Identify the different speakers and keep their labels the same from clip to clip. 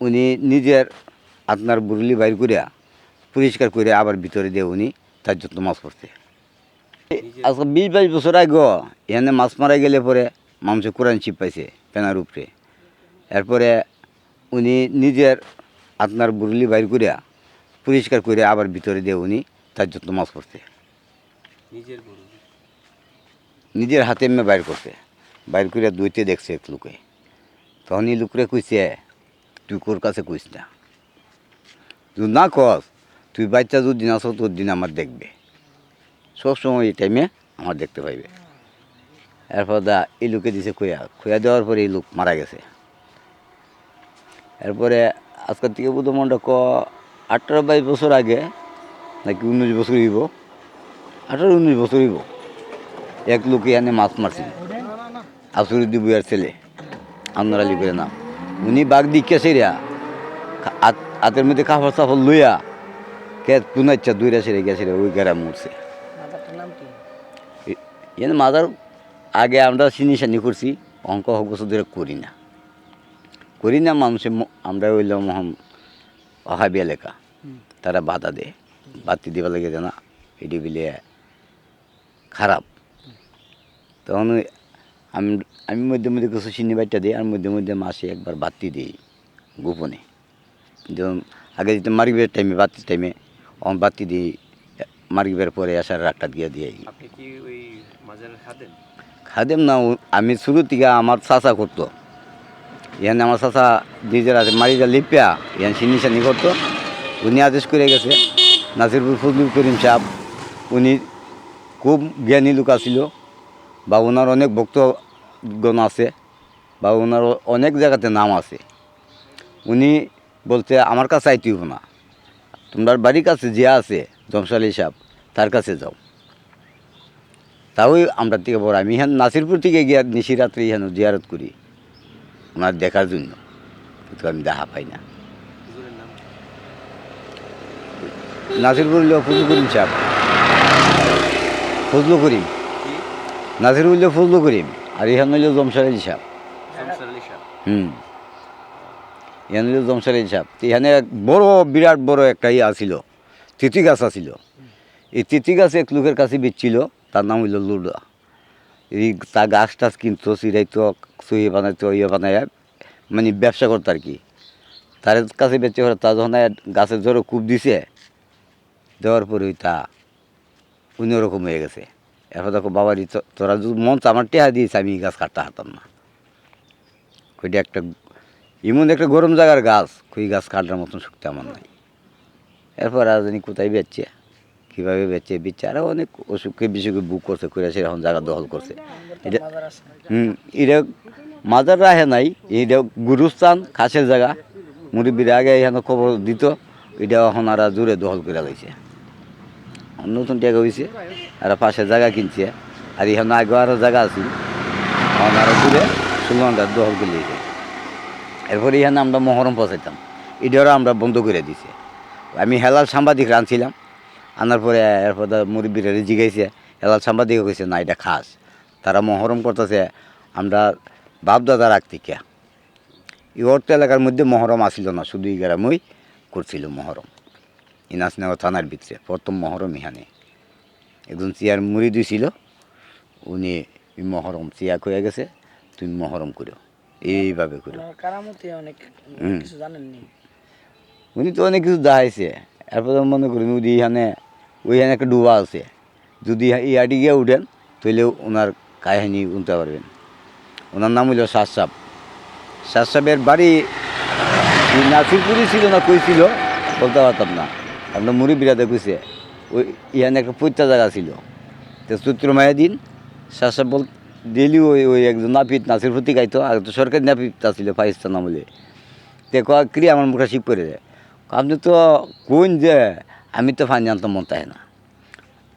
Speaker 1: উনি নিজের আপনার বুরলি বাইর করিয়া পরিষ্কার করে আবার ভিতরে দিয়ে উনি তার যত্ন মাছ পড়ছে আজকে বিশ বাইশ বছর আগে এখানে মাছ মারা গেলে পরে মানুষ কোরআন চিপ পাইছে পেনার উপরে। এরপরে উনি নিজের আপনার বুরলি বাইর করিয়া পরিষ্কার করে আবার ভিতরে দিয়ে উনি তার যত্ন মাছ পড়ছে
Speaker 2: নিজের
Speaker 1: হাতে এমনি বাইর করছে। বাইর করে দুইতে দেখছে এক লোকে। তখন এই লোকরে কইছে তুই কোর কাছে কইস না। তুই না কস, তুই বাচ্চা যদি না আসো, তোর দিন আমার দেখবে। সবসময় এই টাইমে আমার দেখতে পাইবে। এরপর দা, এই লোকে দিছে খুয়া। খুয়া দেওয়ার পরে এই লোক মারা গেছে। এরপরে আজকের থেকে বুধ মন্ডা ক আঠারো বাইশ বছর আগে, নাকি উনিশ বছর হইব, আঠারো উনিশ বছর হইব, এক লোকে এনে মাছ মারছিল। আসুরুদ্দি বুয়ার ছেলে আন্নার আলী করে নাম। উনি বাঘ দিকে সেরিয়া হাতের মধ্যে কাপড় চাপড় লইয়া কে পুনাচ্ছা দুইরা সেরে গেছে রে, ওই গেরা মরছে। এনে মাদার আগে আমরা চিনি চানি করছি অঙ্ক হোক বছর ধরে করি না। করি না মানুষের আমরা হইলাম মহাম অহাবি এলাকা। তারা বাধা দেয় বাতি দিবা লাগে না এটি বিলে খারাপ। তখন ওই আমি আমি মধ্যে মধ্যে কিছু চিনি বাচ্চা দিই আর মধ্যে মধ্যে মাসে একবার বাতি দিই গোপনে। যেমন আগে যেতে মারিবের টাইমে বাতির টাইমে অন বাতি দিই মারিবের পরে আসার রাতটা দিয়ে দিয়ে
Speaker 2: আপনি কি ওই খাদেন
Speaker 1: খাদেম? না আমি শুরু থেকে আমার চাচা করতো। এখানে আমার চাচা নিজের আছে মারিটা লিপিয়া এখানে চিনি চানি করতো। উনি আদেশ করে গেছে নাসিরপুর ফজলুল করিম সাহেব উনি খুব জ্ঞানী লোক আছিল। বা ওনার অনেক ভক্তগণ আছে বা ওনার অনেক জায়গাতে নাম আছে। উনি বলতে আমার কাছে আইতে হইব না। তোমার বাড়ির কাছে যে আছে জমশালি সাহেব, তার কাছে যাও। তাও আমরা থেকে বড়। আমি এখানে নাসিরপুর থেকে গিয়ে নিশি রাত্রে এখানে জিয়ারত করি, ওনার দেখার জন্য। কিন্তু আমি দেখা পাই না? নাসিরপুর ফজলু করিম সাহেব। ফজলু করিম। নাসির হইল ফজলু করিম আর এখানে হইল জমশার আলী সাহেব। হুম। এখানে হইল জমশার আলী তো এখানে এক বড় বিরাট বড় একটা ইয়ে আছিল তিথি গাছ আছিল এই তিথি গাছ এক লোকের কাছে বেচছিল তার নাম হইল লুডা। এই তা গাছ টাছ কিনতো চিরাইতো সহি বানাইতো ইয়ে বানায় মানে ব্যবসা করতো আর কি। তার কাছে বেচে তা যখন গাছের জোরে কূপ দিছে দেওয়ার পরে তা অন্যরকম হয়ে গেছে। এরপর দেখো বাবারি তোরা যদি মন আমার টেহা দিয়েছে, আমি গাছ কাটতে হাতাম না। ওইটা একটা এমন একটা গরম জায়গার গাছ ওই গাছ কাটার মতন শক্তি আমার নাই। এরপর আর জানি কোথায় বেচছে, কীভাবে বেচছে বেচছে আরও অনেক অসুখে বিসুখে বুক করছে করে সে এখন জায়গা দখল করছে। এটা, হুম, এটা মাজার রাহে নাই, এটা গুরুস্থান, খাসের জায়গা। মুরব্বীরা আগে এখানে খবর দিত, এটা এখন আর জোরে দখল করে লাইছে। নতুন টাকা হয়েছে আর পাশে জায়গা কিনছে, আর এখানে আগে আরও জায়গা আছে। এখন আরও দূরে সুলঙ্গার দখল করে লিয়েছে এরপরে এখানে আমরা মহরম পচাইতাম। এটারও আমরা বন্ধ করে দিছে। আমি হেলাল সাংবাদিক রাঁধছিলাম আনার পরে এরপর মুরব্বীরা জিগাইছে হেলাল সাংবাদিক কইছে, না, এটা খাস। তারা মহরম করতেছে। আমরা বাপদাদা রাখতে কে অর্থ এলাকার মধ্যে মহরম আসিল না, শুধু এই গ্রামই করছিল মহরম। ইনাসনগর থানার ভিতরে প্রথম মহরম ইহানে। একজন চেয়ার মুড়ি দিয়েছিল উনি মহরম চেয়া হয়ে গেছে তুমি মহরম করো এইভাবে করো
Speaker 3: অনেক কিছু জানেননি?
Speaker 1: উনি তো অনেক কিছু দেখাইছে। এরপর মনে করি নদী এখানে ওইখানে একটা ডুবা আছে। যদি এই আটি গিয়ে উঠেন তাহলে ওনার কাহিনী শুনতে পারবেন। ওনার নাম হইল শাসাব শাসাবের বাড়ি নাসিরপুরই ছিল না কই ছিল বলতে পারতাম না। আপনার মুড়ি বিরাতে কইছে ওই এখানে একটা পৈত্যা জায়গা ছিল তো চৈত্র মায়ের দিন শাসাব বল ডেলি ওই ওই একজন নাপিত নাসির প্রতি গাইতো আর তো সরকারি নাপিত ছিল পাকিস্তান আমলে দেখো ক্রি আমার মুখটা শিব করে দেয় আপনি তো কোন যে, আমি তো ফানি আনতাম মন তাই না।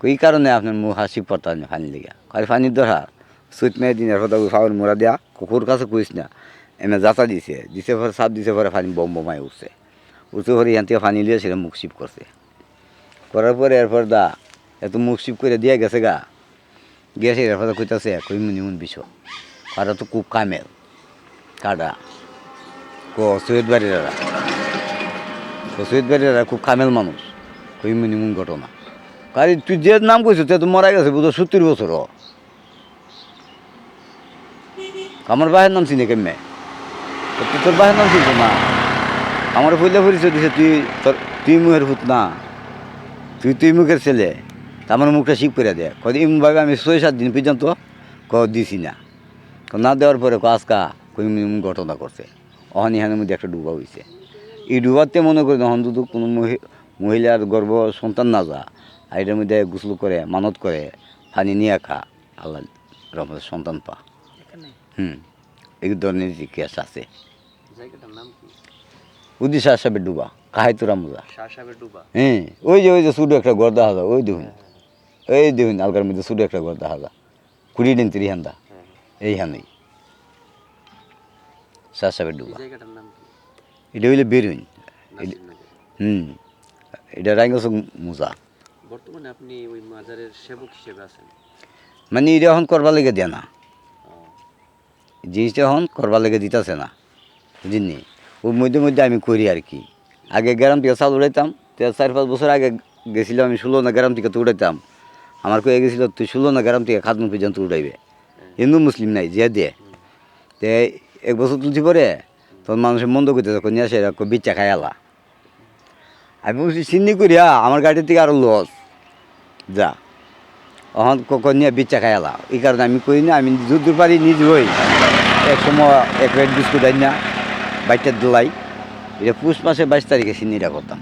Speaker 1: এই কারণে আপনার মুখ হাসি পড়তাম না ফানি লেগে। আর ফানির দরকার সুইট মেয়ে দিনের কথা ফাউল মোড়া দেয়া, কুকুর কাছে কইস না এমনি যাতা দিছে দিছে পরে সাপ দিছে পরে ফানি বম বোমায় উঠছে। উঠছে পরে এখান থেকে ফানি লিয়ে সেটা মুখ শিপ করছে। করার পরে এরপর দা, এত মুখ শিপ করে দিয়ে গেছে গা। গেছে এরপর কইতাছে, কই মুনি, মুন বিষ। কারা তো খুব কামেল। কাটা ক সৈয়দ তো সৈয়দ বাড়িরা খুব কামেল মানুষ। কই মিনিমম ঘটনা। কারি তুই যে নাম কইছিস তে তো মারা গেছে, বুঝো, সত্তর বছর। আমার বাহের নাম চিনি কেমনে? তো তোর বাহের নাম চিনছ না আমার ফুলে পরিচয় দিছে তুই তোর তুই মুখের ফুট না। তুই তুই মুখের ছেলে। আমার মুখটা শিখ করে দে। কদিন এমনভাবে আমি ছয় সাত দিন পর্যন্ত ক দিছি না। না দেওয়ার পরে ক আজকা কই এমন ঘটনা করছে। অহনি হানের মধ্যে একটা ডুবা হয়েছে এই ডুবাতে মনে করি তখন যদি কোনো মহি- মহিলার গর্ব সন্তান না যা। আর এটার মধ্যে গোসল করে মানত করে পানি নিয়ে খা। আল্লাহ রহমতের সন্তান পা। হুম। এই ধরনের কেস আছে।
Speaker 2: নাম কি
Speaker 1: সাহেবের ডুবা কাহাইতুরা মোজা। হ্যাঁ ওই যে ওই যে ছোটো একটা দেখা যায় ওই দেখুন। এই দেখুন আলকার মধ্যে ছোটো একটা দেখা যায় কুড়ি দিন তিরি হান্দা।
Speaker 2: হ্যাঁ।
Speaker 1: এইখানেই শাহ সাহেবের
Speaker 2: এই
Speaker 1: ডুবা এটা হইলে বেরুইন। হুম। এটা রাঙ্গস মোজা।
Speaker 2: বর্তমানে আপনি ওই মাজারের সেবক হিসেবে আছেন?
Speaker 1: মানে এটা এখন করবার লেগে দেয় না। জিনিসটা এখন করবার লেগে দিতেছে না। বুঝিনি ওর মধ্যে মধ্যে আমি করি আর কি। আগে গ্রাম থেকে চাল উড়াইতাম, তো চার পাঁচ বছর আগে গেছিলাম আমি ষোলো না গ্রাম থেকে তো উড়াইতাম। আমার কয়ে গেছিল, তুই ষোলো না গ্রাম থেকে খাদম পর্যন্ত উড়াইবে। হিন্দু, মুসলিম নাই, যে দিয়ে তে এক বছর তুলছি পরে তখন মানুষের মন্দ করতে তখন নিয়ে আসে বিচ্চা খাই আলা। আমি বলছি চিন্নি করিয়া আমার গাড়ির থেকে আরও লস। যা। অহন কখন নিয়ে বিচ্চা খাই আলা। এই কারণে আমি করি না, আমি যুদ্ধ পারি নিজ হই। এক সময় এক রেড বিস্কুট আই না বাইকটা দোলাই এটা পুষ মাসে বাইশ তারিখে সিন্নিটা করতাম।